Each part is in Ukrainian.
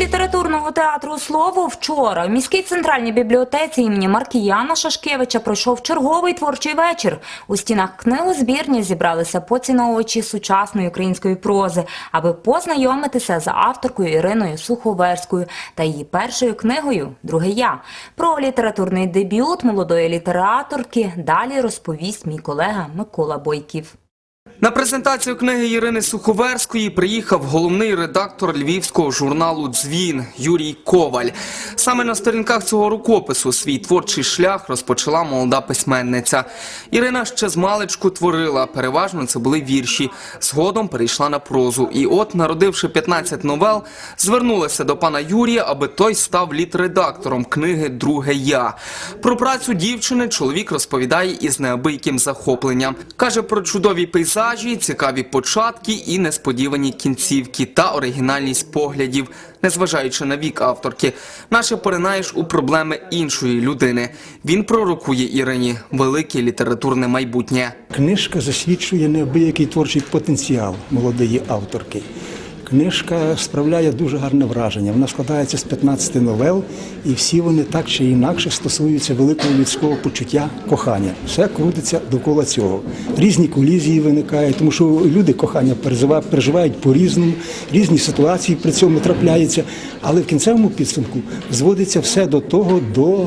літературного театру Слово вчора в міській центральній бібліотеці імені Маркіяна Шашкевича пройшов черговий творчий вечір. У стінах книгозбірні зібралися поціновувачі сучасної української прози, аби познайомитися з авторкою Іриною Суховерською та її першою книгою Друге я. Про літературний дебют молодої літераторки далі розповість мій колега Микола Бойків. На презентацію книги Ірини Суховерської приїхав головний редактор львівського журналу Дзвін Юрій Коваль. Саме на сторінках цього рукопису свій творчий шлях розпочала молода письменниця. Ірина ще з творила, переважно це були вірші. Згодом перейшла на прозу. І от, народивши 15 новел, звернулася до пана Юрія, аби той став літредактором книги Друге я. Про працю дівчини чоловік розповідає із неабияким захопленням. Каже про чудові пейзажі, цікаві початки і несподівані кінцівки та оригінальність поглядів, незважаючи на вік авторки. Наше поринаєш у проблеми іншої людини. Він пророкує Ірині велике літературне майбутнє. Книжка засвідчує неабиякий творчий потенціал молодої авторки. Книжка справляє дуже гарне враження. Вона складається з 15 новел, і всі вони так чи інакше стосуються великого людського почуття кохання. Все крутиться довкола цього. Різні колізії виникають, тому що люди кохання переживають по-різному, різні ситуації при цьому трапляються. Але в кінцевому підсумку зводиться все до того, до,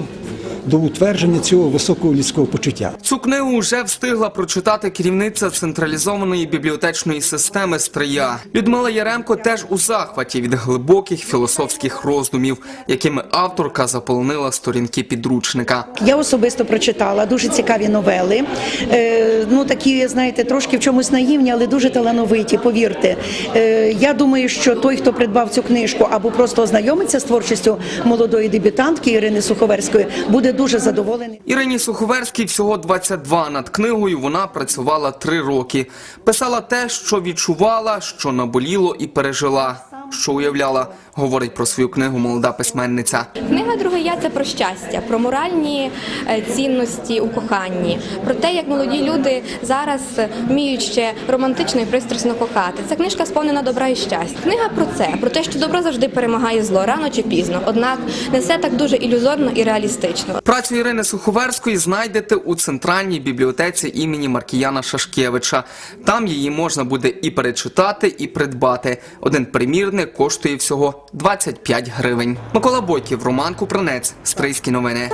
до утвердження цього високого людського почуття. Цю книгу вже встигла прочитати керівниця централізованої бібліотечної системи Стрия. Людмила Яремко теж у захваті від глибоких філософських роздумів, якими авторка заполонила сторінки підручника. Я особисто прочитала дуже цікаві новели. Е, ну такі, знаєте, трошки в чомусь наївні, але дуже талановиті. Повірте. Е, я думаю, що той, хто придбав цю книжку або просто ознайомиться з творчістю молодої дебютантки Ірини Суховерської, буде дуже задоволений. Ірині Суховерській всього 22. Над книгою вона працювала три роки. Писала те, що відчувала, що наболіло і пережила. Що уявляла, говорить про свою книгу молода письменниця. Книга друге я це про щастя, про моральні е, цінності у коханні, про те, як молоді люди зараз вміють ще романтично і пристрасно кохати. Ця книжка сповнена добра і щастя. Книга про це, про те, що добро завжди перемагає зло рано чи пізно. Однак не все так дуже ілюзорно і реалістично. Працю Ірини Суховерської знайдете у центральній бібліотеці імені Маркіяна Шашкевича. Там її можна буде і перечитати, і придбати. Один примірник коштує всього 25 гривень. Микола Бойків, Роман Купранець, Стрийські новини.